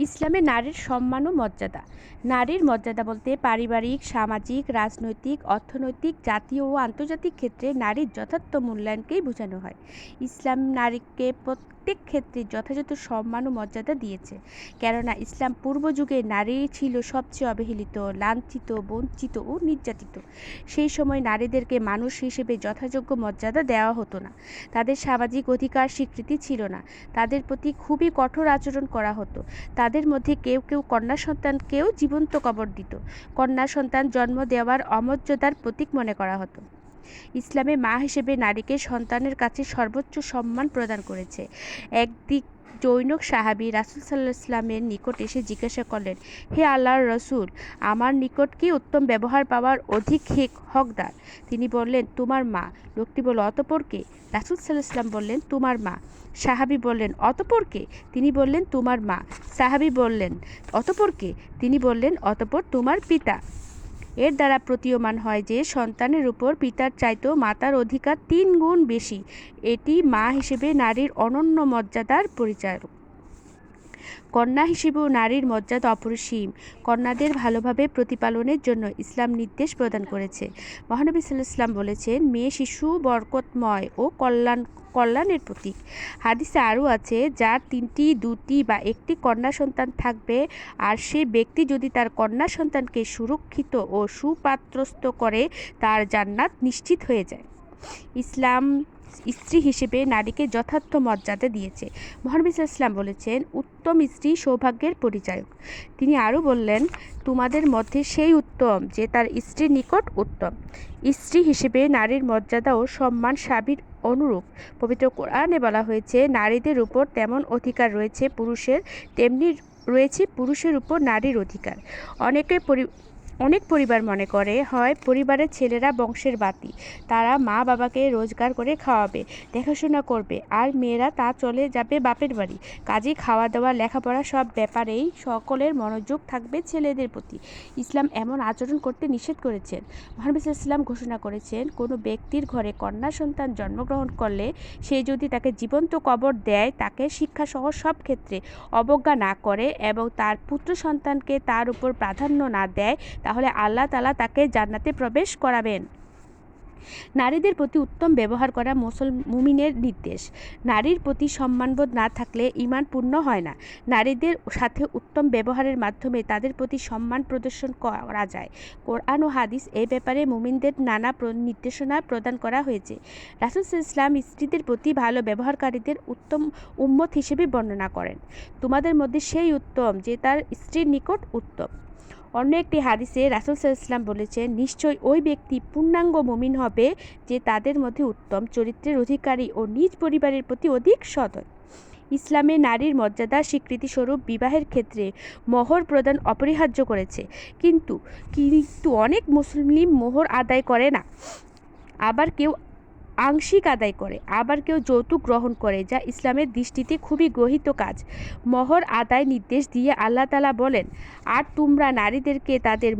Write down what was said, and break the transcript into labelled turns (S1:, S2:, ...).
S1: ইসলামে নারীর সম্মান ও মর্যাদা। নারীর মর্যাদা বলতে পারিবারিক, সামাজিক, রাজনৈতিক, অর্থনৈতিক, জাতীয় ও আন্তর্জাতিক ক্ষেত্রে নারীর যথার্থ মূল্যায়নকেই বোঝানো হয়। ইসলাম নারীকে প্রত্যেক ক্ষেত্রে যথাযথ সম্মান ও মর্যাদা দিয়েছে। কেননা ইসলাম পূর্ব যুগে নারী ছিল সবচেয়ে অবহেলিত, লাঞ্ছিত, বঞ্চিত ও নির্যাতিত। সেই সময় নারীদেরকে মানুষ হিসেবে যথাযোগ্য মর্যাদা দেওয়া হতো না। তাদের সামাজিক অধিকার স্বীকৃতি ছিল না। তাদের প্রতি খুবই কঠোর আচরণ করা হতো। তাদের মধ্যে কেউ কেউ কন্যা সন্তানকেও জীবন্ত কবর দিত। কন্যা সন্তান জন্ম দেওয়ার অমর্যাদার প্রতীক মনে করা হতো। ইসলামে মা হিসেবে নারীকে সন্তানের কাছে সর্বোচ্চ সম্মান প্রদান করেছে। একদিক জৈনক সাহাবী রাসুল সাল্লাহ ইসলামের নিকট এসে জিজ্ঞাসা করলেন, হে আল্লাহর রসুল, আমার নিকট কি উত্তম ব্যবহার পাওয়ার অধিক হেক হকদার? তিনি বললেন, তোমার মা। লোকটি বলল, অতপর কে? রাসুল সাল্লাহ ইসলাম বললেন, তোমার মা। সাহাবী বললেন, অতপর কে? তিনি বললেন, তোমার মা। সাহাবী বললেন, অতপর কে? তিনি বললেন, অতপর তোমার পিতা। এর দ্বারা প্রতীয়মান হয় যে সন্তানের উপর পিতার চাইতেও মাতার অধিকার তিন গুণ বেশি। এটি মা হিসেবে নারীর অনন্য মর্যাদার পরিচায়ক। কন্যা হিসেবেও নারীর মর্যাদা অপরিসীম। কন্যাদের ভালোভাবে প্রতিপালনের জন্য ইসলাম নির্দেশ প্রদান করেছে। মহানবী সাল্লাহ ইসলাম বলেছেন, মেয়ে শিশু বরকতময় ও কল্যাণ, কল্যাণের প্রতীক। হাদিসে আরও আছে, যার তিনটি, দুটি বা একটি কন্যা সন্তান থাকবে, আর সে ব্যক্তি যদি তার কন্যা সন্তানকে সুরক্ষিত ও সুপাত্রস্থ করে, তার জান্নাত নিশ্চিত হয়ে যায়। ইসলাম স্ত্রী হিসেবে নারীকে যথার্থ মর্যাদা দিয়েছে। মহানবী ইসলাম বলেছেন, উত্তম স্ত্রী সৌভাগ্যের পরিচায়ক। তিনি আরও বললেন, তোমাদের মধ্যে সেই উত্তম যে তার স্ত্রীর নিকট উত্তম। স্ত্রী হিসেবে নারীর মর্যাদা ও সম্মান সাবির অনুরূপ। পবিত্র কোরআনে বলা হয়েছে, নারীদের উপর তেমন অধিকার রয়েছে পুরুষের, তেমনি রয়েছে পুরুষের উপর নারীর অধিকার। অনেকের পরি অনেক পরিবার মনে করে, হয় পরিবারের ছেলেরা বংশের বাতি। তারা মা বাবাকে রোজগার করে খাওয়াবে, দেখাশোনা করবে, আর মেয়েরা তা চলে যাবে বাপের বাড়ি। কাজে খাওয়া দাওয়া, লেখাপড়া সব ব্যাপারেই সকলের মনোযোগ থাকবে ছেলেদের প্রতি। ইসলাম এমন আচরণ করতে নিষেধ করেছেন। মহানবী ইসলাম ঘোষণা করেছেন, কোনো ব্যক্তির ঘরে কন্যা সন্তান জন্মগ্রহণ করলে সে যদি তাকে জীবন্ত কবর দেয়, তাকে শিক্ষাসহ সব ক্ষেত্রে অবজ্ঞা না করে এবং তার পুত্র সন্তানকে তার উপর প্রাধান্য না দেয় তাহলে আল্লাহ তালা তাকে জান্নাতে প্রবেশ করাবেন। নারীদের প্রতি উত্তম ব্যবহার করা মুসল, মুমিনের নির্দেশ। নারীর প্রতি সম্মানবোধ না থাকলে ইমান পূর্ণ হয় না। নারীদের সাথে উত্তম ব্যবহারের মাধ্যমে তাদের প্রতি সম্মান প্রদর্শন করা যায়। কোরআন ও হাদিস এই ব্যাপারে মুমিনদের নানা নির্দেশনা প্রদান করা হয়েছে। রাসুল ইসলাম স্ত্রীদের প্রতি ভালো ব্যবহারকারীদের উত্তম উম্মত হিসেবে বর্ণনা করেন। তোমাদের মধ্যে সেই উত্তম যে তার স্ত্রীর নিকট উত্তম। অন্য একটি হাদিসে রাসুল সাল্লাম বলেছেন নিশ্চয়ই ওই ব্যক্তি পূর্ণাঙ্গ মমিন হবে যে তাদের মধ্যে উত্তম চরিত্রের অধিকারী ও নিজ পরিবারের প্রতি অধিক সদয়। ইসলামে নারীর মর্যাদা স্বীকৃতিস্বরূপ বিবাহের ক্ষেত্রে মোহর প্রদান অপরিহার্য করেছে। কিন্তু কিন্তু অনেক মুসলিম মোহর আদায় করে না। আবার কেউ আংশিক আদায় করে, আবার কেউ যৌতুক গ্রহণ করে, যা ইসলামের দৃষ্টিতে খুবই গ্রহিত কাজ। মহর আদায় নির্দেশ দিয়ে আল্লাহ তালা বলেন, আর তোমরা নারীদেরকে তাদের